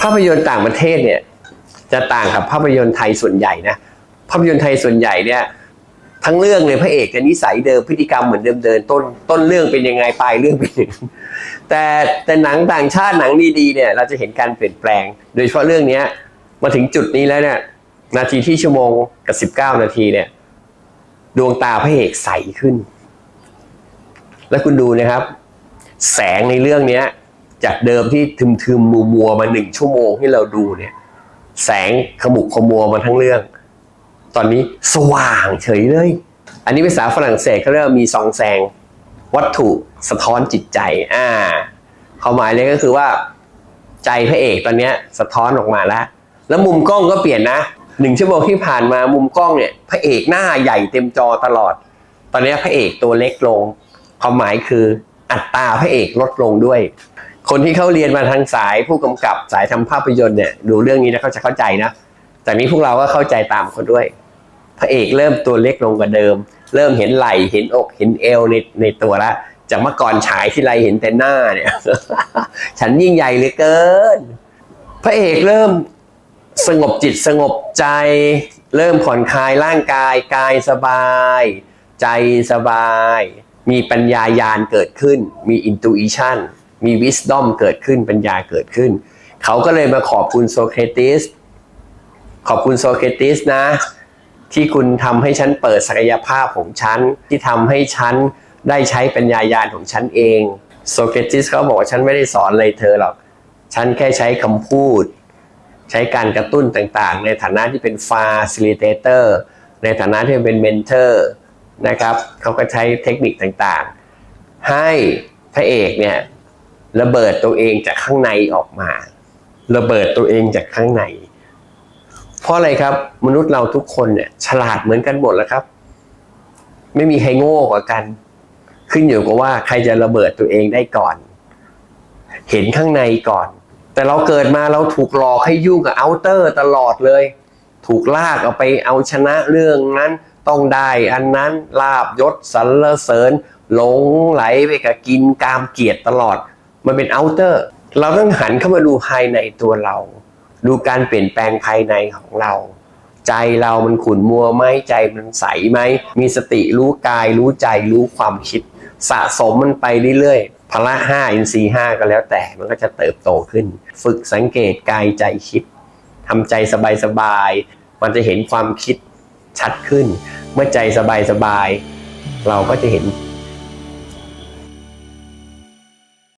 ภาพยนตร์ต่างประเทศเนี่ย จะต่างกับภาพยนตร์ไทยส่วนใหญ่นะภาพยนตร์ไทยส่วนใหญ่เนี่ยทั้งเรื่องเลยพระเอกจะนิสัยเดิมพฤติกรรมเหมือนเดิมเดินต้นต้นเรื่องเป็นยังไงปลายเรื่องเป็นยังไงแต่แต่หนังต่างชาติหนังดีๆเนี่ยเราจะเห็นการเปลี่ยนแปลง โดยเฉพาะเรื่องเนี้ยมาถึงจุดนี้แล้วเนี่ยนาทีที่ชั่วโมงกับสิบเก้านาทีเนี่ย ดวงตาพระเอกใสขึ้น แล้วคุณดูนะครับ แสงในเรื่องเนี้ย จากเดิมที่ทึมทึมมัวมัวๆมาหนึ่งชั่วโมงที่เราดูเนี่ย แสงขมุกขมัวมาทั้งเรื่อง ตอนนี้สว่างเฉยเลย อันนี้ภาษาฝรั่งเศสเขาเรียกว่ามีซองแซงวัตถุสะท้อนจิตใจอ่าความหมายเลยก็คือว่า ใจพระเอกตอนเนี้ยสะท้อนออกมาแล้ว แล้วมุมกล้องก็เปลี่ยนนะหนึ่งชั่วโมงที่ผ่านมามุมกล้องเนี่ย พระเอกหน้าใหญ่เต็มจอตลอด ตอนนี้พระเอกตัวเล็กลง ความหมายคืออัตราพระเอกลดลงด้วย คนที่เขาเรียนมาทางสายผู้กำกับสายทำภาพยนตร์เนี่ยดูเรื่องนี้แล้วเขาจะเข้าใจนะจากนี้พวกเราก็เข้าใจตามคนด้วย พระเอกเริ่มตัวเล็กลงกว่าเดิม เริ่มเห็นไหล่เห็นอกเห็นเอวในในตัวละจากเมื่อก่อนฉายที่ไรเห็นแต่หน้าเนี่ย ฉันยิ่งใหญ่เหลือเกิน พระเอกเริ่มสงบจิตสงบใจ เริ่มผ่อนคลายร่างกายกายสบาย ใจสบาย มีปัญญายาณเกิดขึ้น มีอินตูอิชัน มีวิส d อมเกิดขึ้นปัญญาเกิดขึ้น เขาก็เลยมาขอบคุณโซเครติสขอบคุณโซเครติสนะ ที่คุณทำให้ฉันเปิดศักยภาพของฉัน ที่ทำให้ฉันได้ใช้ปัญญายาณของฉันเองโซเครติสเขาบอกว่าฉันไม่ได้สอนอะไรเธอหรอกฉันแค่ใช้คำพูด ใช้การกระตุ้นต่างๆ ในฐานะที่เป็น facilitator ในฐานะที่เป็น mentor นะครับเขาก็ใช้เทคนิคต่างๆ ให้พระเอกเนี่ย ระเบิดตัวเองจากข้างในออกมา ระเบิดตัวเองจากข้างใน เพราะอะไรครับ มนุษย์เราทุกคนเนี่ย ฉลาดเหมือนกันหมดแล้วครับ ไม่มีใครโง่กว่ากัน ขึ้นอยู่กับว่าใครจะระเบิดตัวเองได้ก่อน เห็นข้างในก่อน แต่เราเกิดมาเราถูกหลอกให้ยุ่งกับเอาเตอร์ตลอดเลย ถูกลากเอาไปเอาชนะเรื่องนั้นต้องได้อันนั้นลาบยศสรรเสริญหลงไหลไปกับกินกามเกียรติตลอด มันเป็นเอาเตอร์เราต้องหันเข้ามาดูภายในตัวเรา ดูการเปลี่ยนแปลงภายในของเรา ใจเรามันขุ่นมัวไหมใจมันใสไหม มีสติรู้กายรู้ใจรู้ความคิด สะสมมันไปเรื่อยๆพละห้าอินทรีห้าก็แล้วแต่มันก็จะเติบโตขึ้น ฝึกสังเกตกายใจคิดทำใจสบายๆมันจะเห็นความคิดชัดขึ้น เมื่อใจสบายๆเราก็จะเห็น